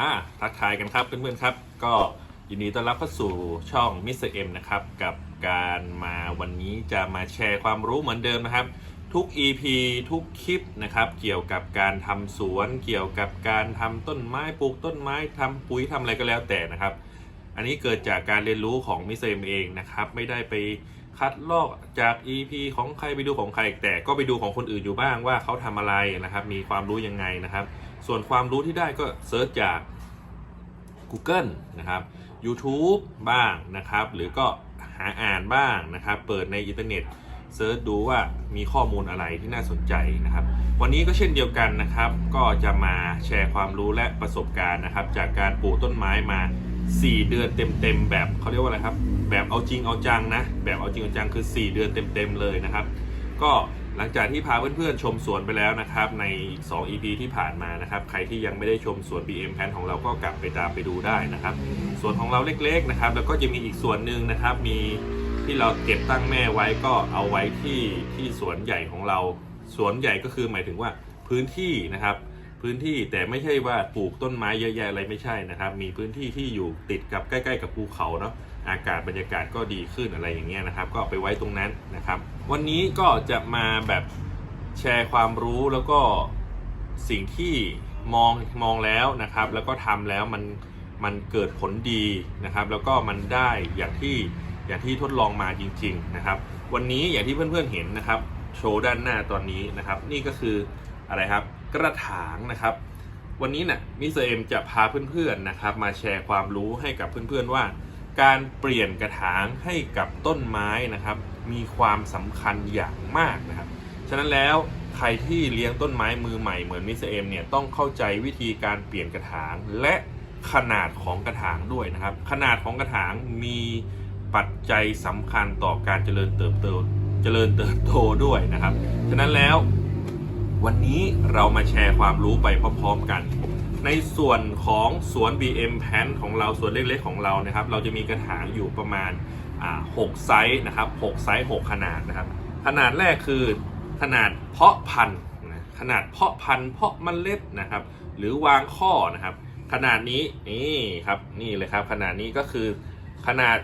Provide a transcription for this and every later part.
อ่าทักทายกันครับเพื่อนๆครับ ก็ยินดีต้อนรับเข้าสู่ช่องมิสเตอร์เอ็มนะครับ กับการมาวันนี้จะมาแชร์ความรู้เหมือนเดิมนะครับ ทุก EP ทุกคลิปนะครับ เกี่ยวกับการทำสวนเกี่ยวกับการทำต้นไม้ปลูกต้นไม้ทำปุ๋ยทำอะไรก็แล้วแต่นะครับ อันนี้เกิดจากการเรียนรู้ของมิสเตอร์เอ็มเองนะครับ ไม่ได้ไปคัดลอกจาก EP ของใครไปดูของใครแต่ก็ไปดูของคนอื่นอยู่บ้างว่าเขาทำอะไรนะครับ มีความรู้ยังไงนะครับ ส่วนความรู้ที่ได้ก็เซิร์ชจาก Google นะครับ YouTube บ้างนะครับ หรือก็หาอ่านบ้างนะครับ เปิดในอินเทอร์เน็ตเซิร์ชดูว่ามีข้อมูลอะไรที่น่าสนใจนะครับ วันนี้ก็เช่นเดียวกันนะครับ ก็จะมาแชร์ความรู้และประสบการณ์นะครับ จากการปลูกต้นไม้มา 4 เดือนเต็มๆแบบเขาเรียกว่าอะไรครับ แบบเอาจริงเอาจังนะ แบบเอาจริงเอาจังคือ 4 เดือนเต็มๆเลยนะครับ ก็ หลังจากที่พาเพื่อนๆชมสวนไปแล้วนะครับใน 2 EP ที่ผ่านมานะครับใครที่ยังไม่ได้ชมสวน BM แพนของเราก็กลับไปตามไปดูได้นะครับสวนของเราเล็กๆนะครับแล้วก็จะมีอีกส่วนหนึ่งนะครับมีที่เราเก็บตั้งแม่ไว้ก็เอาไว้ที่ที่สวนใหญ่ของเราสวนใหญ่ก็คือหมายถึงว่าพื้นที่นะครับพื้นที่แต่ไม่ใช่ว่าปลูกต้นไม้เยอะแยะอะไรไม่ใช่นะครับ มีพื้นที่ที่อยู่ติดกับใกล้ ๆ กับภูเขาเนาะอากาศบรรยากาศก็ดีขึ้นอะไรอย่างเงี้ยนะครับ ก็เอาไปไว้ตรงนั้นนะครับ วันนี้ก็จะมาแบบแชร์ความรู้แล้วก็สิ่งที่มองมองแล้วนะครับ แล้วก็ทำแล้วมันมันเกิดผลดีนะครับ แล้วก็มันได้อย่างที่อย่างที่ทดลองมาจริง ๆนะครับ วันนี้อย่างที่เพื่อนๆเห็นนะครับ โชว์ด้านหน้าตอนนี้นะครับ นี่ก็คืออะไรครับกระถางนะครับ วันนี้นะ่ะมิสเตอร์เอ็มจะพาเพื่อนๆนะครับ มาแชร์ความรู้ให้กับเพื่อนๆว่า การเปลี่ยนกระถางให้กับต้นไม้นะครับ มีความสำคัญอย่างมากนะครับ ฉะนั้นแล้วใครที่เลี้ยงต้นไม้มือใหม่เหมือนมิสเอมเนี่ยต้องเข้าใจวิธีการเปลี่ยนกระถางและขนาดของกระถางด้วยนะครับ ขนาดของกระถางมีปัจจัยสำคัญต่อการเจริญเติบโตเจริญเติบโตด้วยนะครับ ฉะนั้นแล้ววันนี้เรามาแชร์ความรู้ไปพร้อมๆกัน ในส่วนของสวน BM แพนของเราสวนเล็กๆของเรานะครับ เราจะมีกระถางอยู่ประมาณอ่า6ไซส์นะครับ6ไซส์6ขนาดนะครับ ขนาดแรกคือขนาดเพาะพันธุ์ขนาดเพาะพันธุ์เพาะเมล็ดนะครับ หรือวางข้อนะครับ ขนาดนี้นี่ครับนี่เลยครับ ขนาดนี้ก็คือขนาด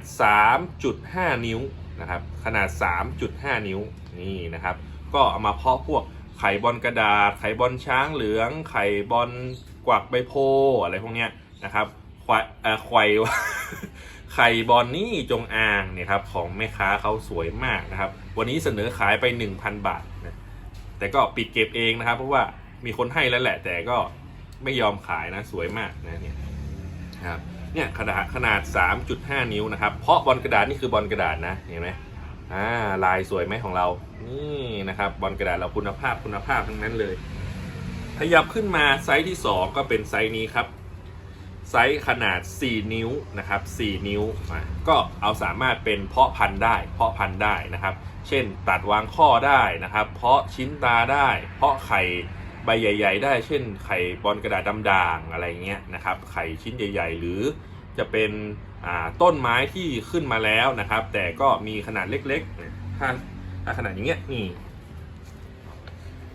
3.5 นิ้วนะครับ ขนาด 3.5 นิ้วนี่นะครับ ก็เอามาเพาะพวกไข่บอลกระดาษ ไข่บอลช้างเหลือง ไข่บอล กวักใบโพอะไรพวกเนี้ยนะครับควายเอ่อควายไข่บอลนี่จงอางเนี่ยครับของแม่ค้าเขาสวยมากนะครับ วันนี้เสนอขายไป 1,000 บาทนะแต่ก็ปิดเก็บเองนะครับ เพราะว่ามีคนให้แล้วแหละ แต่ก็ไม่ยอมขายนะสวยมากนะเนี่ยครับเนี่ยขนาดขนาด 3.5 นิ้วนะครับ เพราะบอลกระดาษนี่คือบอลกระดาษนะเห็นไหมอ่าลายสวยไหมของเรานี่นะครับบอลกระดาษเราคุณภาพคุณภาพทั้งนั้นเลย ขยับขึ้นมาไซส์ที่ 2 ก็เป็นไซส์นี้ครับ ไซส์ขนาด 4 นิ้วนะครับ 4 นิ้วก็เอาสามารถเป็นเพาะพันธุ์ได้ เพาะพันธุ์ได้นะครับ เช่นตัดวางข้อได้นะครับ เพาะชิ้นตาได้ เพาะไข่ใบใหญ่ ๆ ได้ เช่น ไข่บอลกระดาษดำด่างอะไรเงี้ยนะครับ ไข่ชิ้นใหญ่ ๆ หรือจะเป็นต้นไม้ที่ขึ้นมาแล้วนะครับ แต่ก็มีขนาดเล็กๆถ้าขนาดอย่างเงี้ยนี่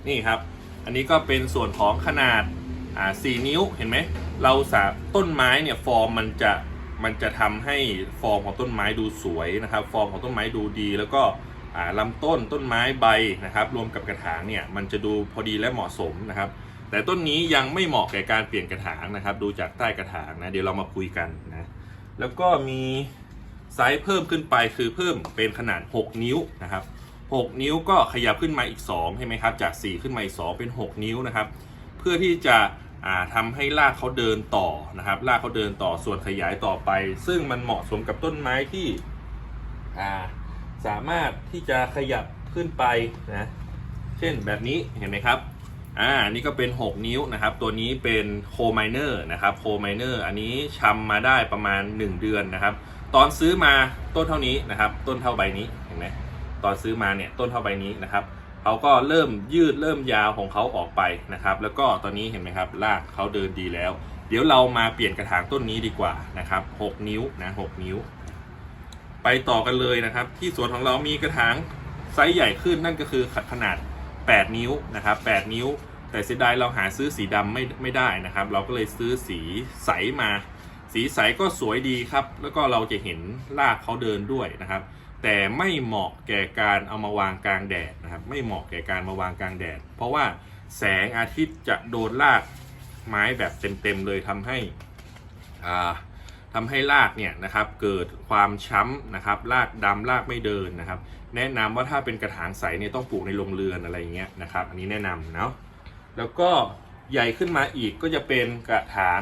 นี่ครับ อันนี้ก็เป็นส่วนของขนาดอ่า4นิ้วเห็นไหมเราสาต้นไม้เนี่ยฟอร์มมันจะมันจะทำให้ฟอร์มของต้นไม้ดูสวยนะครับ ฟอร์มของต้นไม้ดูดี แล้วก็อ่าลำต้นต้นไม้ใบนะครับ รวมกับกระถางเนี่ยมันจะดูพอดีและเหมาะสมนะครับ แต่ต้นนี้ยังไม่เหมาะแก่การเปลี่ยนกระถางนะครับ ดูจากใต้กระถางนะเดี๋ยวเรามาคุยกันนะแล้วก็มีไซส์เพิ่มขึ้นไปคือเพิ่มเป็นขนาด 6 นิ้วนะครับ 6 นิ้วก็ขยับขึ้นมาอีก2ใช่ไหมครับ จาก 4 ขึ้นมาอีก 2 เป็น 6 นิ้วนะครับ เพื่อที่จะอ่าทำให้รากเขาเดินต่อนะครับ รากเขาเดินต่อส่วนขยายต่อไป ซึ่งมันเหมาะสมกับต้นไม้ที่าสามารถที่จะขยับขึ้นไปนะ เช่นแบบนี้เห็นไหมครับ อ่า นี่ก็เป็น 6 นิ้วนะครับ ตัวนี้เป็นโคไมเนอร์นะครับ โคไมเนอร์อันนี้ชำมาได้ประมาณ 1 เดือนนะครับ ตอนซื้อมาต้นเท่านี้นะครับ ต้นเท่าใบนี้ เห็นไหม ตอนซื้อมาเนี่ยต้นเท่าใบนี้นะครับเขาก็เริ่มยืดเริ่มยาวของเขาออกไปนะครับ แล้วก็ตอนนี้เห็นไหมครับรากเขาเดินดีแล้ว เดี๋ยวเรามาเปลี่ยนกระถางต้นนี้ดีกว่านะครับ 6 นิ้วนะ6นิ้ว ไปต่อกันเลยนะครับ ที่สวนของเรามีกระถางไซส์ใหญ่ขึ้นนั่นก็คือขนาด 8 นิ้วนะครับ 8 นิ้ว แต่เสียดายเราหาซื้อสีดำไม่ไม่ได้นะครับ เราก็เลยซื้อสีใสมา สีใสก็สวยดีครับ แล้วก็เราจะเห็นรากเขาเดินด้วยนะครับ แต่ไม่เหมาะแก่การเอามาวางกลางแดดนะครับ ไม่เหมาะแก่การมาวางกลางแดด เพราะว่าแสงอาทิตย์จะโดนรากไม้แบบเต็มๆเลยทำให้อ่าทำให้รากเนี่ยนะครับเกิดความช้ำนะครับรากดำรากไม่เดินนะครับ แนะนำว่าถ้าเป็นกระถางใสเนี่ยต้องปลูกในโรงเรือนอะไรอย่างเงี้ยนะครับ อันนี้แนะนำเนาะแล้วก็ใหญ่ขึ้นมาอีกก็จะเป็นกระถาง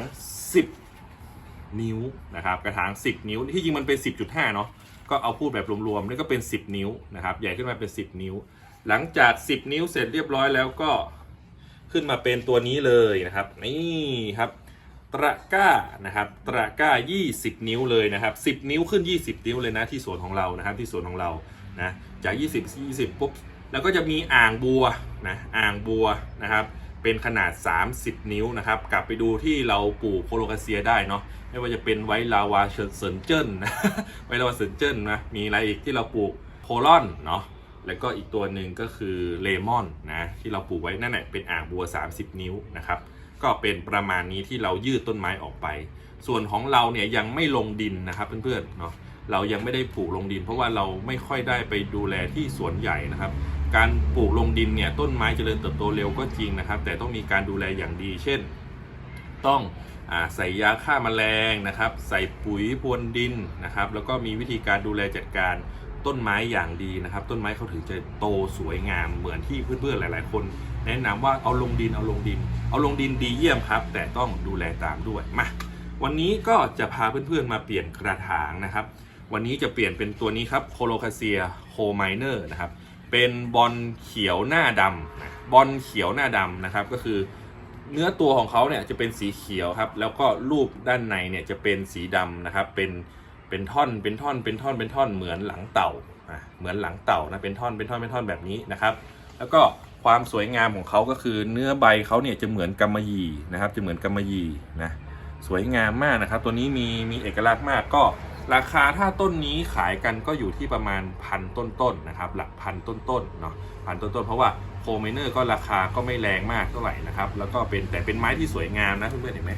10 นิ้วนะครับ กระถาง 10 นิ้วที่จริงมันเป็น 10.5 เนาะ ก็เอาพูดแบบรวมๆนี่ก็เป็น 10 นิ้วนะครับ ใหญ่ขึ้นมาเป็น 10 นิ้ว หลังจาก 10 นิ้วเสร็จเรียบร้อยแล้วก็ขึ้นมาเป็นตัวนี้เลยนะครับ นี่ครับตะก้านะครับตะก้า 20 นิ้วเลยนะครับ 10 นิ้วขึ้น 20 นิ้วเลยนะที่สวนของเรานะครับที่สวนของเรานะจาก 20 20ปุ๊บแล้วก็จะมีอ่างบัวนะอ่างบัวนะครับ เป็นขนาด 30 นิ้วนะครับ กลับไปดูที่เราปลูกโคโลคาเซียได้เนาะไม่ว่าจะเป็นไวท์ลาวาเซินเจิ้นนไวท์ลาวาเซินเจิ้นนะมีอะไรอีกที่เราปลูกโพลอนเนาะแล้วก็อีกตัวหนึ่งก็คือเลมอนนะที่เราปลูกไว้นั่นแหละเป็นอ่างบัว 30 นิ้วนะครับก็เป็นประมาณนี้ที่เรายืดต้นไม้ออกไป ส่วนของเราเนี่ยยังไม่ลงดินนะครับเพื่อนๆเนาะเรายังไม่ได้ปลูกลงดิน เพราะว่าเราไม่ค่อยได้ไปดูแลที่สวนใหญ่นะครับ การปลูกลงดินเนี่ยต้นไม้เจริญเติบโตเร็วก็จริงนะครับ แต่ต้องมีการดูแลอย่างดี เช่น ต้องอใส่ยาฆ่าแมลงนะครับ ใส่ปุ๋ยพรวนดินนะครับ แล้วก็มีวิธีการดูแลจัดการต้นไม้อย่างดีนะครับ ต้นไม้เขาถึงจะโตสวยงามเหมือนที่เพื่อนๆหลาย ๆ คน แนะนำว่าเอาลงดินเอาลงดิน เอาลงดินดีเยี่ยมครับ แต่ต้องดูแลตามด้วยมาวันนี้ก็จะพาเพื่อนๆมาเปลี่ยนกระถางนะครับ วันนี้จะเปลี่ยนเป็นตัวนี้ครับโคโลคาเซียโฮไมเนอร์นะครับ เป็นบอลเขียวหน้าดำบอลเขียวหน้าดำนะครับ ก็คือเนื้อตัวของเขาเนี่ยจะเป็นสีเขียวครับ แล้วก็รูปด้านในเนี่ยจะเป็นสีดำนะครับ เป็นเป็นท่อนเป็นท่อนเป็นท่อนเป็นท่อนเหมือนหลังเต่าอะเหมือนหลังเต่านะเป็นท่อนเป็นท่อนเป็นท่อนแบบนี้นะครับ แล้วก็ความสวยงามของเขาก็คือเนื้อใบเขาเนี่ยจะเหมือนกำมะหยี่นะครับ จะเหมือนกำมะหยี่นะสวยงามมากนะครับ ตัวนี้มีมีเอกลักษณ์มากก็ ราคาถ้าต้นนี้ขายกันก็อยู่ที่ประมาณพันต้นๆนะครับหลักพันต้นๆเนาะพันต้นๆเพราะว่าโคเมเนอร์ก็ราคาก็ไม่แรงมากเท่าไหร่นะครับแล้วก็เป็นแต่เป็นไม้ที่สวยงามนะเพื่อนๆเห็นไหม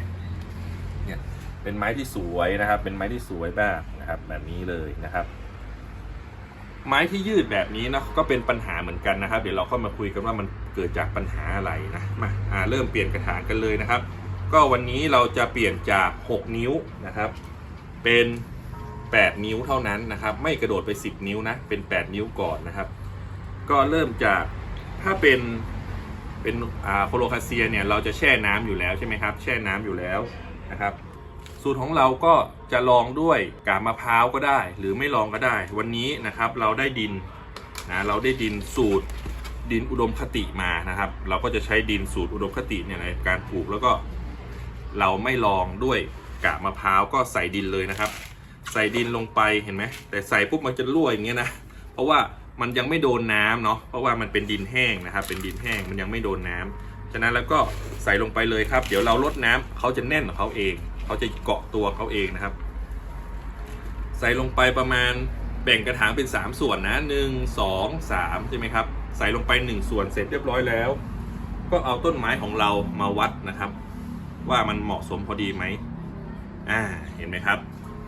เนี่ยเป็นไม้ที่สวยนะครับ เป็นไม้ที่สวยมากนะครับแบบนี้เลยนะครับ ไม้ที่ยืดแบบนี้นะก็เป็นปัญหาเหมือนกันนะครับ เดี๋ยวเราเข้ามาคุยกันว่ามันเกิดจากปัญหาอะไรนะมาอ่าเริ่มเปลี่ยนกระถางกันเลยนะครับ ก็วันนี้เราจะเปลี่ยนจาก 6 นิ้วนะครับ เป็น 8 นิ้วเท่านั้นนะครับ ไม่กระโดดไป 10 นิ้วนะ เป็น 8 นิ้วก่อนนะครับ ก็เริ่มจากถ้าเป็นเป็นอ่าโคโลคาเซียเนี่ยเราจะแช่น้ำอยู่แล้วใช่ไหมครับ แช่น้ำอยู่แล้วนะครับ สูตรของเราก็จะลองด้วยกามะพร้าวก็ได้ หรือไม่ลองก็ได้ วันนี้นะครับเราได้ดินนะเราได้ดินสูตรดินอุดมคติมานะครับ เราก็จะใช้ดินสูตรอุดมคติเนี่ยในการปลูกแล้วก็ เราไม่ลองด้วยกามะพร้าวก็ใส่ดินเลยนะครับ ใส่ดินลงไปเห็นไหมแต่ใส่ปุ๊บมันจะรั่วอย่างเงี้ยนะเพราะว่ามันยังไม่โดนน้ำเนาะเพราะว่ามันเป็นดินแห้งนะครับ เป็นดินแห้งมันยังไม่โดนน้ำฉะนั้นแล้วก็ใส่ลงไปเลยครับ เดี๋ยวเราลดน้ำเขาจะแน่นของเขาเองเขาจะเกาะตัวเขาเองนะครับ ใส่ลงไปประมาณแบ่งกระถางเป็น 3 ส่วนนะ 1 2 3ใช่ไหมครับ ใส่ลงไป 1 ส่วนเสร็จเรียบร้อยแล้ว ก็เอาต้นไม้ของเรามาวัดนะครับ ว่ามันเหมาะสมพอดีไหมอ่าเห็นไหมครับ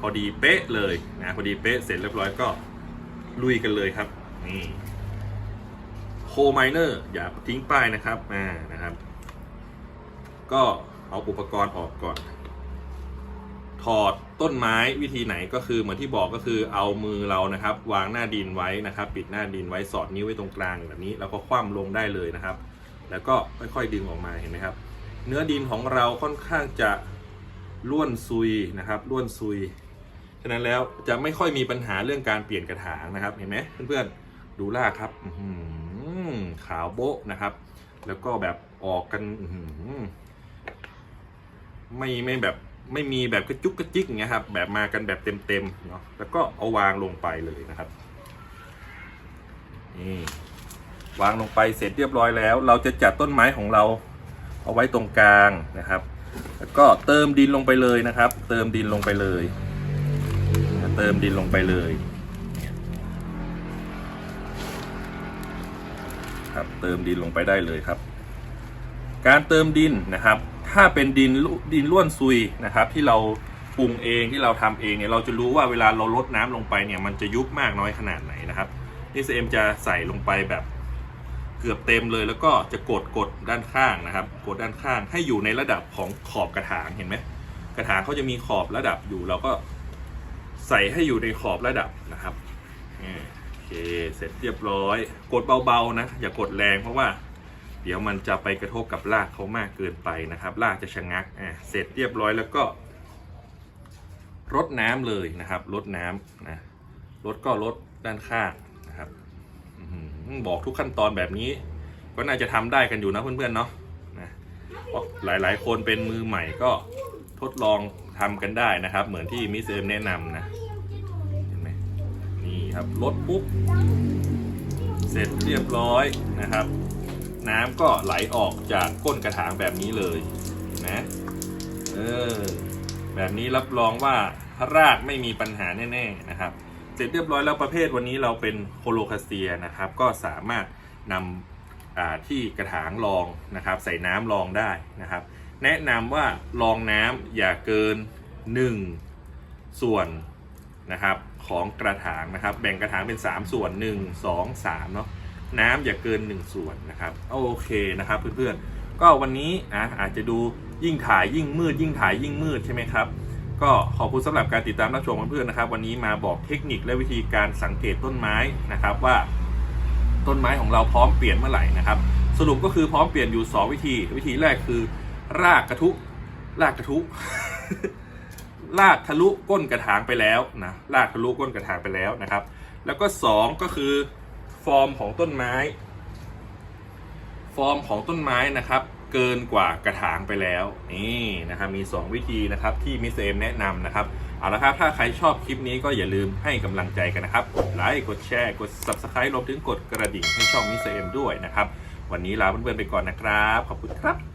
พอดีเป๊ะเลยนะพอดีเป๊ะเสร็จเรียบร้อยก็ลุยกันเลยครับนี่โคไมเนอร์อย่าทิ้งป้ายนะครับอ่านะครับ ก็เอาอุปกรณ์ออกก่อน ถอดต้นไม้วิธีไหนก็คือเหมือนที่บอกก็คือเอามือเรานะครับ วางหน้าดินไว้นะครับ ปิดหน้าดินไว้สอดนิ้วไว้ตรงกลางแบบนี้แล้วก็คว่ำลงได้เลยนะครับ แล้วก็ค่อยๆดึงออกมาเห็นไหมครับ เนื้อดินของเราค่อนข้างจะล้วนซุยนะครับล้วนซุย ฉะนั้นแล้วจะไม่ค่อยมีปัญหาเรื่องการเปลี่ยนกระถางนะครับ เห็นไหมเพื่อนๆดูราครับหือขาวโบ๊ะนะครับ แล้วก็แบบออกกันหือไม่ไม่แบบไม่มีแบบกระจุกกระจิกอย่างเงี้ยครับ แบบมากันแบบเต็มๆเนาะแล้วก็เอาวางลงไปเลยนะครับนี่วางลงไปเสร็จเรียบร้อยแล้ว เราจะจัดต้นไม้ของเราเอาไว้ตรงกลางนะครับ แล้วก็เติมดินลงไปเลยนะครับ เติมดินลงไปเลย เติมดินลงไปเลยครับเติมดินลงไปได้เลยครับ การเติมดินนะครับ ถ้าเป็นดินดินล้วนซุยนะครับ ที่เราปรุงเองที่เราทำเองเนี่ยเราจะรู้ว่าเวลาเราลดน้ำลงไปเนี่ยมันจะยุบมากน้อยขนาดไหนนะครับนี่เอ็มจะใส่ลงไปแบบเกือบเต็มเลย แล้วก็จะกดกดด้านข้างนะครับ กดด้านข้างให้อยู่ในระดับของขอบกระถางเห็นไหมกระถางเขาจะมีขอบระดับอยู่เราก็ ใส่ให้อยู่ในขอบระดับนะครับโอเคเสร็จเรียบร้อย กดเบาๆนะ อย่ากดแรงเพราะว่า เดี๋ยวมันจะไปกระทบกับรากเขามากเกินไปนะครับรากจะชะงักอะเสร็จเรียบร้อยแล้วก็รดน้ำเลยนะครับรดน้ำนะรดก็รดด้านข้างนะครับบอกทุกขั้นตอนแบบนี้ ก็น่าจะทำได้กันอยู่นะเพื่อนๆเนาะนะเพราะหลายๆ คนเป็นมือใหม่ก็ทดลองทำกันได้นะครับ เหมือนที่มิสเอ็มแนะนำนะ ครับรดปุ๊บเสร็จเรียบร้อยนะครับ น้ำก็ไหลออกจากก้นกระถางแบบนี้เลยนะเออแบบนี้รับรองว่ารากไม่มีปัญหาแน่ๆนะครับ เสร็จเรียบร้อยแล้วประเภทวันนี้เราเป็นโคโลคาเซียนะครับ ก็สามารถนำอ่าที่กระถางรองนะครับ ใส่น้ำรองได้นะครับ แนะนำว่ารองน้ำอย่าเกิน 1 ส่วน นะครับของกระถางนะครับแบ่งกระถางเป็น 3 ส่วน 1 2 3เนาะน้ำอย่าเกิน 1 ส่วนนะครับโอเคนะครับเพื่อนๆก็วันนี้อะอาจจะดูยิ่งถ่ายยิ่งมืด ยิ่งถ่ายยิ่งมืดใช่ไหมครับก็ขอบคุณสำหรับการติดตามรับชมเพื่อนๆนะครับ วันนี้มาบอกเทคนิคและวิธีการสังเกตต้นไม้นะครับว่าต้นไม้ของเราพร้อมเปลี่ยนเมื่อไหร่นะครับ สรุปก็คือพร้อมเปลี่ยนอยู่ 2 วิธี วิธีแรกคือ รากกระทุรากกระทุ ลากทะลุก้นกระถางไปแล้วนะลากทะลุก้นกระถางไปแล้วนะครับ แล้วก็สองก็คือฟอร์มของต้นไม้ ฟอร์มของต้นไม้นะครับ เกินกว่ากระถางไปแล้วนี่นะครับมี 2 วิธีนะครับที่มิสเตอร์เอ็มแนะนำนะครับเอาละครับถ้าใครชอบคลิปนี้ก็อย่าลืมให้กำลังใจกันนะครับกดไลค์กดแชร์กด subscribe รวมถึงกดกระดิ่งให้ช่องมิสเตอร์เอ็มด้วยนะครับวันนี้ลาเพื่อนๆไปก่อนนะครับ ขอบคุณครับ